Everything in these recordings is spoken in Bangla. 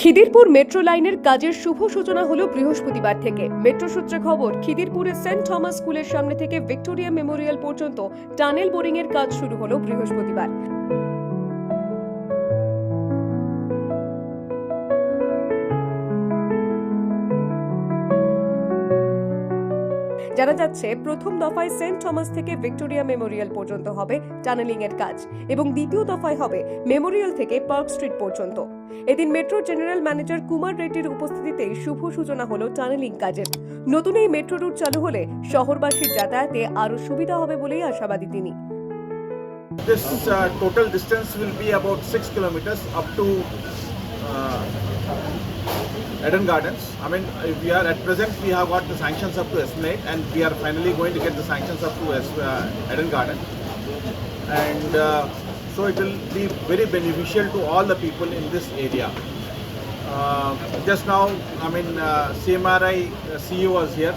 খিদিরপুর মেট্রো লাইনের কাজের শুভ সূচনা হলো বৃহস্পতিবার থেকে। মেট্রো সূত্রে খবর, খিদিরপুরের সেন্ট থমাস স্কুলের সামনে থেকে ভিক্টোরিয়া মেমোরিয়াল পর্যন্ত টানেল বোরিং এর কাজ শুরু হলো বৃহস্পতিবার। জানা যাচ্ছে প্রথম দফায় সেন্ট থমাস থেকে ভিক্টোরিয়া মেমোরিয়াল পর্যন্ত হবে টানেলিং এর কাজ এবং দ্বিতীয় দফায় হবে মেমোরিয়াল থেকে পার্ক স্ট্রিট পর্যন্ত। এদিন মেট্রো জেনারেল ম্যানেজার কুমার রেড্ডির উপস্থিতিতে শুভ সূচনা হলো টানেলিং কাজের। নতুন এই মেট্রো রুট চালু হলে শহরবাসীর যাতায়াতে আরও সুবিধা হবে বলেই আশাবাদী তিনি। This uh, total distance will be about six kilometers up to uh, Eden Gardens. I mean, uh, we are at present we have got the sanctions up to Esplanade, and we are finally going to get the sanctions up to uh, Eden Garden, and uh, so it will be very beneficial to all the people in this area. Uh, just now, I mean, uh, CMRI uh, CEO was here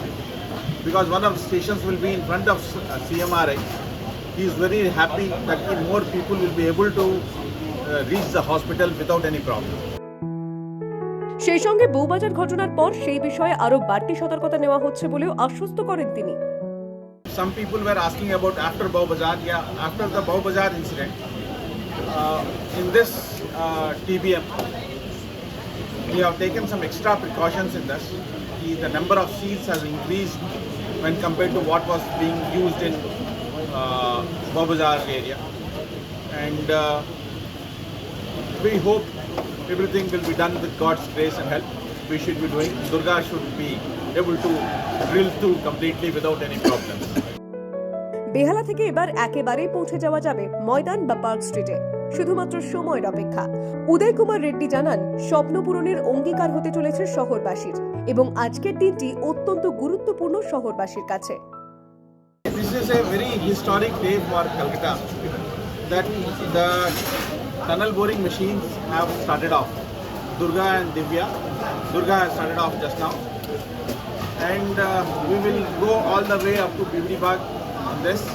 because one of the stations will be in front of CMRI. He is very happy that more people will be able to uh, reach the hospital without any problem. সেই সঙ্গে বউবাজার ঘটনার পর সেই বিষয়ে আরও বাড়তি সতর্কতা নেওয়া হচ্ছে বলেও আশ্বস্ত করেন তিনি Some people were asking about after Bau Bazaar. Yeah, after the Bau Bazaar incident, uh, in this uh, TBM, we have taken some extra precautions in this. The, number of seats has increased when compared to what was being used in uh, Bau Bazaar area. And uh, we hope everything will be done with God's grace and help. We should be doing. Durga should be able to drill through completely without any problems. বেহালা থেকে এবার একেবারেই পৌঁছে যাওয়া যাবে ময়দান বা পার্ক স্ট্রিটে শুধুমাত্র সময়ের অপেক্ষা উদয় কুমার রেড্ডি জানান স্বপ্ন পূরণের অঙ্গীকার হতে চলেছে শহরবাসীর এবং আজকের দিনটি অত্যন্ত গুরুত্বপূর্ণ শহরবাসীর কাছে This is a very historic day for Calcutta that the tunnel boring machines have started off. Durga and Divya. Durga has started off just now. And uh, we will go all the way up to Bibri Bagh on this.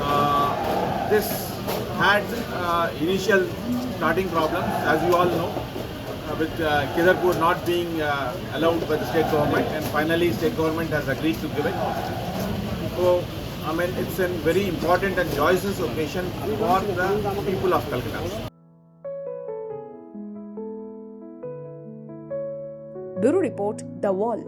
Uh, this had uh, initial starting problems, as you all know, uh, with uh, Kedarpur not being uh, allowed by the state government, and finally state government has agreed to give it. So, I mean, it's a very important and joyous occasion for the people of Calcutta. Bureau Report, The Wall.